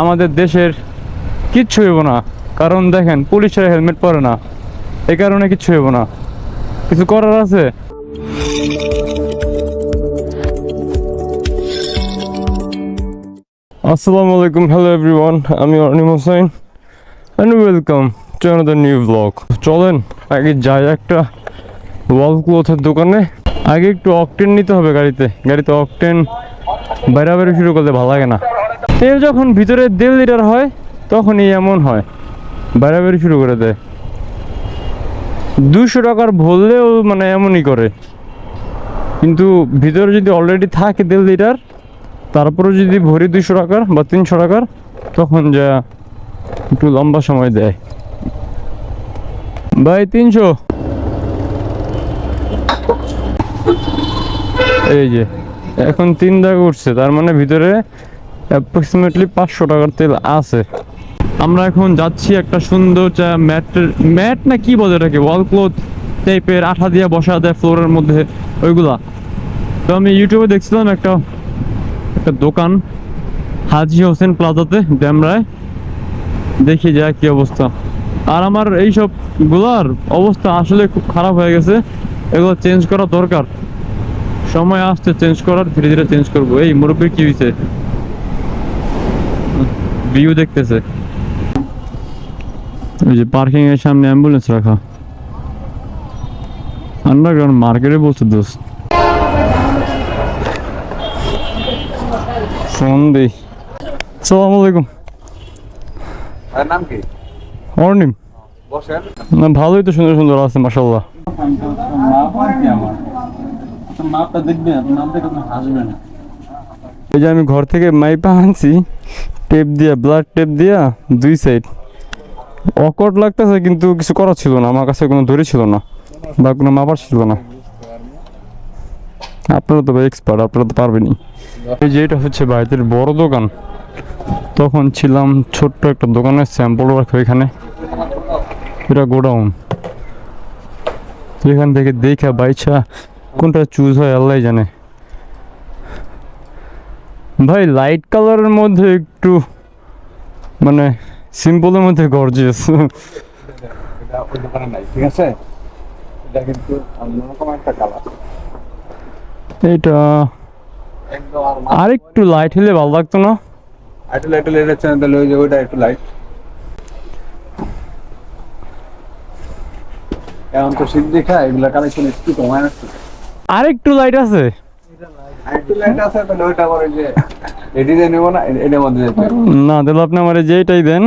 আমাদের দেশের কিচ্ছু হইব না। কারণ দেখেন, পুলিশের হেলমেট পরে না। এই কারণে কিচ্ছু হইব না। কিছু করার আছে? আসসালামু আলাইকুম হ্যালো এভরিওয়ান আমি Anim Hossain and welcome to another new blog চলেন, আগে যাই একটা ওয়াল ক্লোথের দোকানে। আগে একটু অকটেন নিতে হবে গাড়িতে। গাড়িতে অকটেন বাইরে বাইরে শুরু করলে ভালো লাগে না। তেল যখন ভিতরে দেড় লিটার হয়, তখনই এমন হয়। বাইরে শুরু করে দেয়। দুশো টাকার ভরলেও মানে এমনই করে। কিন্তু ভিতরে যদি অলরেডি থাকে দেড় লিটার তারপরে যদি ভরি দুশো টাকার বা তিনশো টাকার, তখন যা একটু লম্বা সময় দেয়। ভাই, তিনশো। এই যে, এখন তিন দাগ উঠছে, তার মানে ভিতরে অ্যাপ্রক্সিমেটলি পাঁচশো টাকার তেল আছে। আমরা এখন যাচ্ছি একটা সুন্দর চা ম্যাট ম্যাট না কি বলে এটাকে? ওয়াল ক্লোথ টাইপের আঠা দিয়ে বসা দেয় ফ্লোরের মধ্যে ওইগুলা। তো আমি ইউটিউবে দেখছিলাম একটা একটা দোকান, হাজি হোসেন প্লাজাতে, ড্যামরায়। দেখি যা কি অবস্থা। আর আমার এইসবগুলার অবস্থা আসলে খুব খারাপ হয়ে গেছে। এগুলো চেঞ্জ করা দরকার। সময় আসছে চেঞ্জ করার, ধীরে ধীরে চেঞ্জ করব। এই মুরব্বীর কি হয়েছে ভিউ দেখতেছে। ওই যে পার্কিং এর সামনে অ্যাম্বুলেন্স রাখা। আন্ডারগ্রাউন্ড মার্কেটে বলছে দোস্ত। ফোন দিই। সালাম আলাইকুম। আর নাম কি? অর্নিম। না ভালোই তো সুন্দর সুন্দর আছে মাসাল্লাহ এই যে আমি ঘর থেকে মাইপা আনছি টেপ দিয়া, ব্লাড টেপ দিয়া দুই সাইড অকট লাগতেছে কিন্তু কিছু করার ছিল না, আমার কাছে কোনো দড়ি ছিল না বা কোনো মাপার ছিল না। আপনারা তো এক্সপার্ট আপনারা তো পারবেনই। এই যে এটা হচ্ছে ভাইদের বড় দোকান। তখন ছিলাম ছোট্ট একটা দোকানের স্যাম্পল রাখো এখানে। এটা গোডাউন। এখান থেকে দেখা বাইছা কোনটা চুজ হয় আল্লাহ জানে। ভাই লাইট কালারের মধ্যে একটু মানে সিম্পলের মধ্যে গর্জিয়াস ঠিক আছে? এটা কিন্তু অন্যরকম একটা কালার এটা আর একটু লাইট হলে ভালো লাগতো না? একটু লাইট লাইট আছে তাহলে ওই যে ওইটা একটু লাইট এখন তো শীত দেখা এগুলা কালেকশন একটু কমায় আসছে আর একটু লাইট আছে? না তাহলে আপনি আমার যেটাই দেন।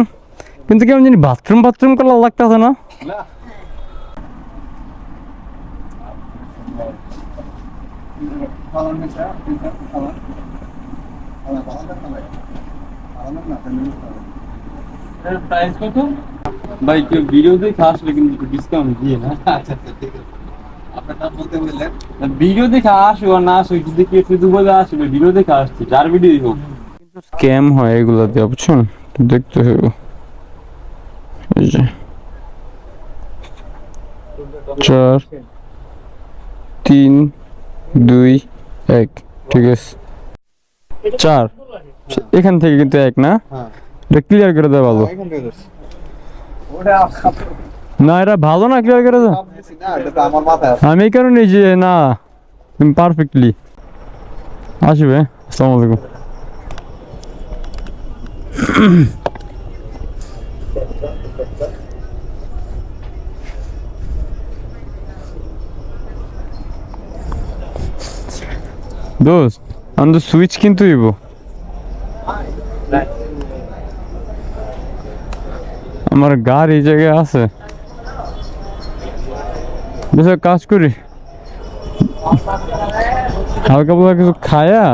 কিন্তু কেমন জানি বাথরুম বাথরুম কালার লাগতেছে না। না। প্রাইস কত? ভাই কেউ ভিডিও দেখে আসলে কিন্তু ডিসকাউন্ট দিয়ে না। আচ্ছা আচ্ছা ঠিক আছে আপনার নাম বলতে বললেন ভিডিও দেখে আসো আর না আসো আসবে ভিডিও দেখে আসছে যার ভিডিও হোক। স্ক্যাম হয় এগুলো দিয়ে বুঝছেন? দেখতে হবে। চার তিন দুই এক ঠিক আছে। চার। এখান থেকে কিন্তু এক না? হ্যাঁ। এটা ক্লিয়ার করে দেওয়া ভালো। না, এটা ভালো না ক্লিয়ার করে আমি কারণে যে না পারফেক্টলি আসবে, আসসালামু আলাইকুম। দোস্ত, আমি তো সুইচ কিন্তু দিব আমার গাড়ি এই জায়গায় আছে। বেশ কাজ করি। হালকা পাতলা কিছু খায়া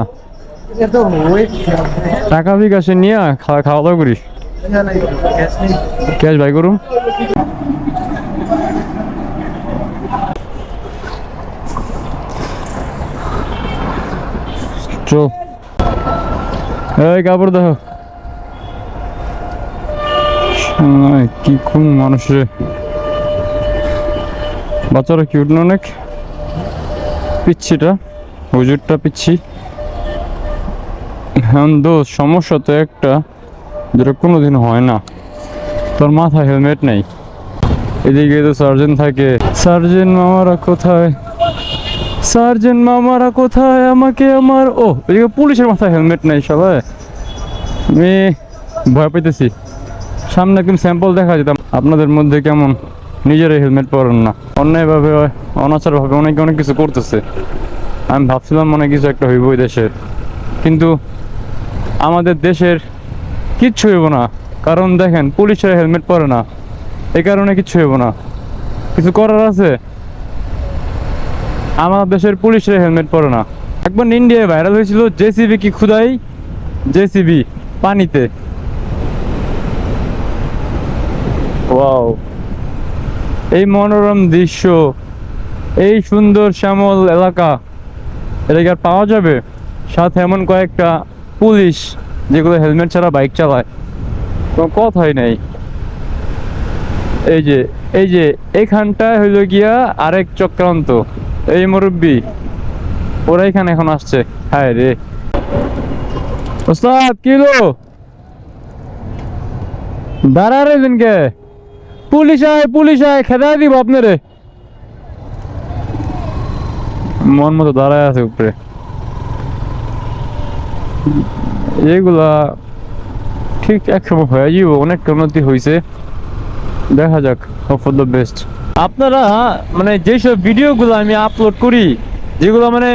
টাকা বিকাশে নিয়ে খাওয়া খাওয়া দাওয়া করি। ক্যাশ বাই করুন কাপড় দেখো। কি কোন মানুষের বাচ্চারা কিউট না অনেক। পিচ্ছিটা, হুজুরটা পিচ্ছি। হ্যাঁ দোষ সমস্যা তো একটা, যেটা কোনোদিন হয় না। তোর মাথায় হেলমেট নেই। এদিকে তো সার্জেন থাকে। সার্জেন মামারা কোথায়? সার্জেন মামারা কোথায়? আমাকে আমার, ও, এদিকে পুলিশের মাথায় হেলমেট নেই সবাই। আমি ভয় পাইতেছি। সামনে একদম স্যাম্পল দেখা যেতাম। আপনাদের মধ্যে কেমন? নিজেরাই হেলমেট পরেন না। অন্যায়ভাবে অনাচারভাবে অনেকে, অনেক কিছু করতেছে। আমি ভাবছিলাম মনে কিছু একটা হইব দেশের। কিন্তু আমাদের দেশের কিচ্ছু হইব না। কারণ দেখেন, পুলিশের হেলমেট পরে না। এই কারণে কিচ্ছু হইব না। কিছু করার আছে? আমার দেশের পুলিশের হেলমেট পরে না। একবার ইন্ডিয়ায় ভাইরাল হয়েছিল জেসিবি কি খুদাই? জেসিবি, পানিতে। ওয়াও এই মনোরম দৃশ্য, এই সুন্দর শ্যামল এলাকা, এটা কি আর পাওয়া যাবে? সাথে এমন কয়েকটা পুলিশ, যেগুলো হেলমেট ছাড়া বাইক চালায়। কোনো কথাই নেই। এই যে এই যে এইখানটায় হইল গিয়া আরেক চক্রান্ত। এই মুরব্বি, ওরা এখানে এখন আসছে। হায় রে। ওস্তাদ কিলো দাঁড়া রে দিনকে পুলিশ আয় পুলিশ আয় খেদা দিব আপনারে। মন মতো দাঁড়ায় আছে উপরে। এগুলা ঠিক একসময় হয়ে যাব অনেক উন্নতি হয়েছে দেখা যাক হোপ ফর দ্য বেস্ট আপনারা মানে যেসব ভিডিওগুলো আমি আপলোড করি, যেগুলো মানে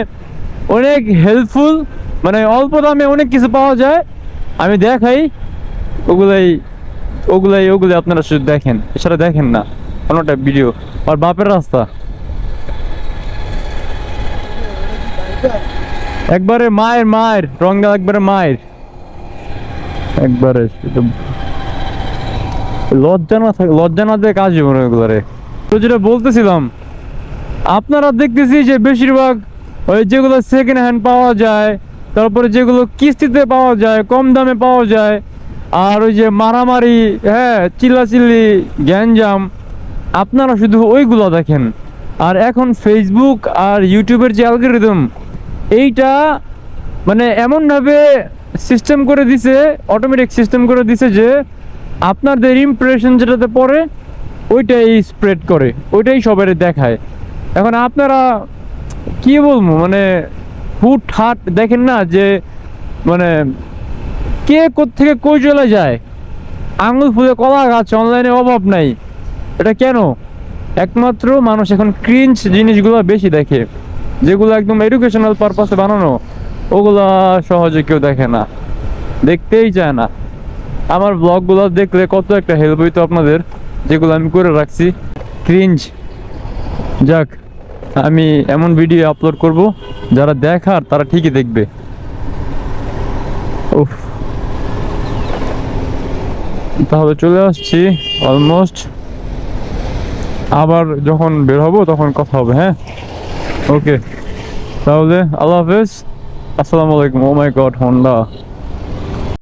অনেক হেল্পফুল মানে অল্প দামে অনেক কিছু পাওয়া যায়, আমি দেখাই, ওগুলাই ওগুলাই ওগুলাই আপনারা শুধু দেখেন। এছাড়া দেখেন না। কোনোটা ভিডিও আর বাপের রাস্তা। একবারে মায়ের মায়ের। রঙ্গা একবারে মায়ের। একবারে লজ্জা না থাকে লজ্জা না দিয়ে কাজ জীবন এগুলারে তো যেটা বলতেছিলাম, আপনারা দেখতেছি যে বেশিরভাগ ওই যেগুলো সেকেন্ড হ্যান্ড পাওয়া যায়, তারপরে যেগুলো কিস্তিতে পাওয়া যায়, কম দামে পাওয়া যায় আর ওই যে মারামারি হ্যাঁ চিল্লাচিল্লি, গ্যাঞ্জাম, আপনারা শুধু ওইগুলো দেখেন। আর এখন ফেসবুক আর ইউটিউবের যে অ্যালগোরিদম এইটা মানে এমনভাবে সিস্টেম করে দিছে অটোমেটিক সিস্টেম করে দিছে যে আপনাদের ইমপ্রেশন যেটাতে পড়ে, ওইটাই স্প্রেড করে, ওইটাই সবাই দেখায়। এখন আপনারা কি বলব মানে হুট হাট দেখেন না যে মানে কে থেকে কই চলে যায়? আঙুল ফুলে কলা গাছ অনলাইনে অভাব নাই। এটা কেন? একমাত্র মানুষ এখন ক্রিঞ্চ জিনিসগুলো বেশি দেখে, যেগুলো একদম এডুকেশনাল পারপাসে বানানো, ওগুলা সহজে কেউ দেখে না, দেখতেই চায় না। আমার ব্লগগুলো দেখলে কত একটা হেল্প হইতো আপনাদের, যেগুলো আমি করে রাখছি। ক্রিঞ্জ যাক, আমি এমন ভিডিও আপলোড করব, যারা দেখার তারা ঠিকই দেখবে। উফ। তাহলে চলে আসছি অলমোস্ট আবার যখন বের হব তখন কথা হবে হ্যাঁ? ওকে তাহলে আল্লাহ হাফেজ। আসসালামু আলাইকুম। ও মাই গড হন্ডা